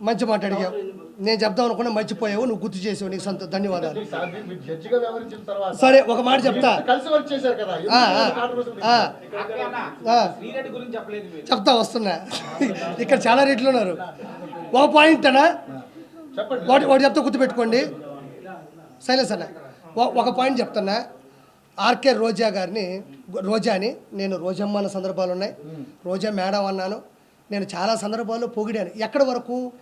మంచి మాట అడిగావు నేను చెప్దాం అనుకున్నా మర్చిపోయావు నువ్వు గుర్తు చేసావు నీకు సంత ధన్యవాదాలు. సార్ మీరు జడ్జిగా వ్యవహరించిన తర్వాత సరే ఒక మాట చెప్తా. మీరు కలిసి వర్క్ చేశారు కదా ఆ, ఆ, ఎందుకు controversy ఆ, మీకు? ఆ, శ్రీరెడ్డి గురించి చెప్పలేదు మీరు. చెప్తా వస్తున్నా. ఇక్కడ చాలా రేట్లు ఉన్నారు. ఒక పాయింట్ అనా చెప్పండి. వాటి వాటి చెప్తా గుర్తుపెట్టుకోండి. సైలెన్స్ అన్న. ఒ- ఒక పాయింట్ చెప్తున్నా. ఆర్కే రోజా గారిని రోజాని నేను రోజమ్మ అన్న సందర్భాలు ఉన్నాయి. రోజా మేడం అన్నాను. నేను చాలా సందర్భాల్లో పొగిడాను. ఎక్కడి వరకు?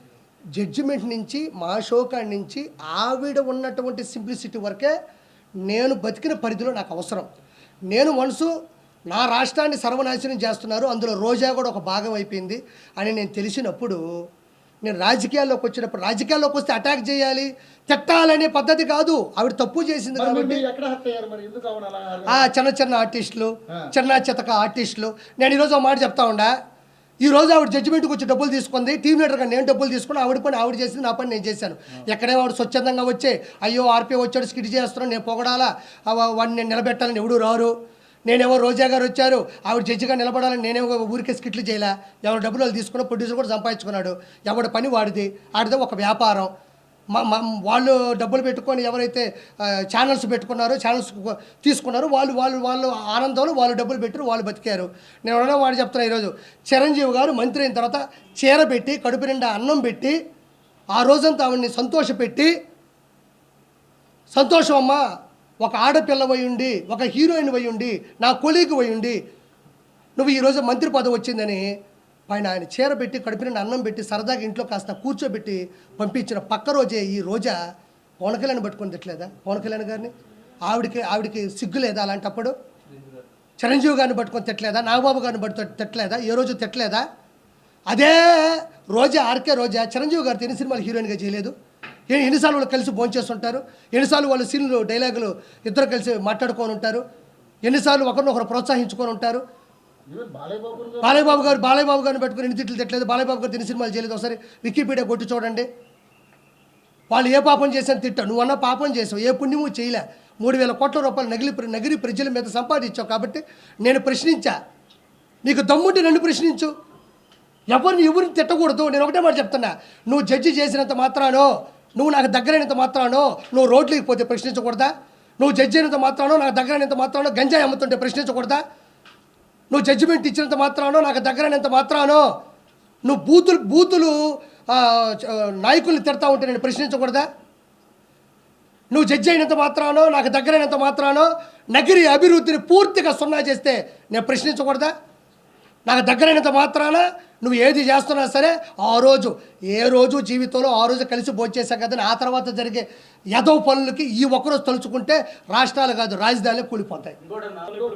జడ్జిమెంట్ నుంచి మా షోకాడి నుంచి ఆవిడ ఉన్నటువంటి సింప్లిసిటీ వరకే నేను బతికిన పరిధిలో నాకు అవసరం. నేను మనసు నా రాష్ట్రాన్ని సర్వనాశనం చేస్తున్నారు. అందులో రోజా కూడా ఒక భాగం అయిపోయింది అని నేను తెలిసినప్పుడు నేను రాజకీయాల్లోకి వచ్చినప్పుడు రాజకీయాల్లోకి వస్తే అటాక్ చేయాలి తిట్టాలనే పద్ధతి కాదు. ఆవిడ తప్పు చేసింది కాబట్టి చిన్న చిన్న ఆర్టిస్టులు. చిన్న చితక ఆర్టిస్టులు. నేను ఈరోజు ఒక మాట చెప్తా ఉండా ఈ రోజు ఆవిడ జడ్జిమెంట్కి వచ్చి డబ్బులు తీసుకుంది టీం లీడర్గా నేను డబ్బులు తీసుకుని ఆవిడ పని ఆవిడ చేసింది నా పని నేను చేశాను. ఎక్కడే వాడు స్వచ్ఛందంగా వచ్చే అయ్యో ఆర్పీ వచ్చాడు స్కిట్ చేస్తున్నాను నేను పొగడాలా? వాడిని నేను నిలబెట్టాలని ఎవడు రారు. నేనేమో రోజా గారు వచ్చారు. ఆవిడ జడ్జిగా నిలబడాలని నేనేమో ఊరికే స్కిట్లు చేయలే. ఎవరు డబ్బులు వాళ్ళు తీసుకున్న ప్రొడ్యూసర్ కూడా సంపాదించుకున్నాడు. ఎవడి పని వాడిది. ఆడితే ఒక వ్యాపారం. మా వాళ్ళు డబ్బులు పెట్టుకొని ఎవరైతే ఛానల్స్ పెట్టుకున్నారో ఛానల్స్ తీసుకున్నారో వాళ్ళు వాళ్ళు వాళ్ళు ఆనందంలో వాళ్ళు డబ్బులు పెట్టారు వాళ్ళు బతికారు. నేను ఎవరైనా వాడు చెప్తున్నా ఈరోజు. చిరంజీవి గారు మంత్రి అయిన తర్వాత చీర పెట్టి కడుపు నిండా అన్నం పెట్టి ఆ రోజంతా ఆవిడ్ని సంతోషపెట్టి సంతోషం అమ్మా. ఒక ఆడపిల్ల పోయి ఉండి ఒక హీరోయిన్ ఉండి నా కొలీగ్ పోయి ఉండి నువ్వు ఈరోజు మంత్రి పదవి వచ్చిందని పైన ఆయన చీర పెట్టి కడుపున అన్నం పెట్టి సరదాగా ఇంట్లో కాస్త కూర్చోబెట్టి పంపించిన పక్క రోజే ఈ రోజా పవన్ కళ్యాణ్ పట్టుకొని తిట్టలేదా పవన్ కళ్యాణ్ గారిని. ఆవిడకి ఆవిడకి సిగ్గు లేదా అలాంటప్పుడు? చిరంజీవి గారిని పట్టుకొని తిట్టలేదా? నాగబాబు గారిని పట్టుకొని తిట్టలేదా? ఏ రోజు తిట్టలేదా? అదే రోజా ఆర్కే రోజా చిరంజీవి గారితో ఎన్ని సినిమాలు హీరోయిన్గా చేయలేదు. ఎన్నిసార్లు వాళ్ళు కలిసి భోంచేస్తుంటారు ఎన్నిసార్లు వాళ్ళు సీన్లు డైలాగులు ఇద్దరు కలిసి మాట్లాడుకొని ఉంటారు? ఎన్నిసార్లు ఒకరినొకరు ప్రోత్సహించుకొని ఉంటారు? బాలయ్యబాబు బాలయ్య బాబు గారు బాలయ్యబాబు గారిని పెట్టుకుని ఎన్ని తిట్లు తిట్టలేదు? బాలయ్యబాబు గారు తిని సినిమాలు చేయలేదు. ఒకసారి వికీపీడియా కొట్టి చూడండి. వాళ్ళు ఏ పాపం చేశాను తిట్టా. నువ్వన్న పాపం చేసావు. ఏ పుణ్యము చేయలే. మూడు వేల కోట్ల రూపాయలు నగిలి నగిరి ప్రజల మీద సంపాదించావు కాబట్టి నేను ప్రశ్నించా. నీకు దమ్ముంటే నన్ను ప్రశ్నించు. ఎవరిని ఎవరిని తిట్టకూడదు? నేను ఒకటే మాట చెప్తున్నా. నువ్వు జడ్జి చేసినంత మాత్రానో నువ్వు నాకు దగ్గరైనంత మాత్రానో నువ్వు రోడ్లకి పోతే ప్రశ్నించకూడదా? నువ్వు జడ్జి అయినంత మాత్రానో నాకు దగ్గరైనంత మాత్రానో గంజాయి అమ్ముతుంటే ప్రశ్నించకూడదా? నువ్వు జడ్జిమెంట్ ఇచ్చినంత మాత్రానో నాకు దగ్గరైనంత మాత్రానో నువ్వు బూతులు బూతులు నాయకులు నాయకుల్ని తిడతా ఉంటే నేను ప్రశ్నించకూడదా? నువ్వు జడ్జి అయినంత మాత్రానో నాకు దగ్గరైనంత మాత్రానో నగిరి అభివృద్ధిని పూర్తిగా సున్నా చేస్తే నేను ప్రశ్నించకూడదా? నాకు దగ్గరైనంత మాత్రాన నువ్వు ఏది చేస్తున్నా సరే ఆ రోజు ఏ రోజు జీవితంలో ఆ రోజు కలిసి భోజేశాం కదని ఆ తర్వాత జరిగే యదవ పనులకి ఈ ఒక్కరోజు తలుచుకుంటే రాష్ట్రాలు కాదు రాజధానులు కూలిపోతాయి.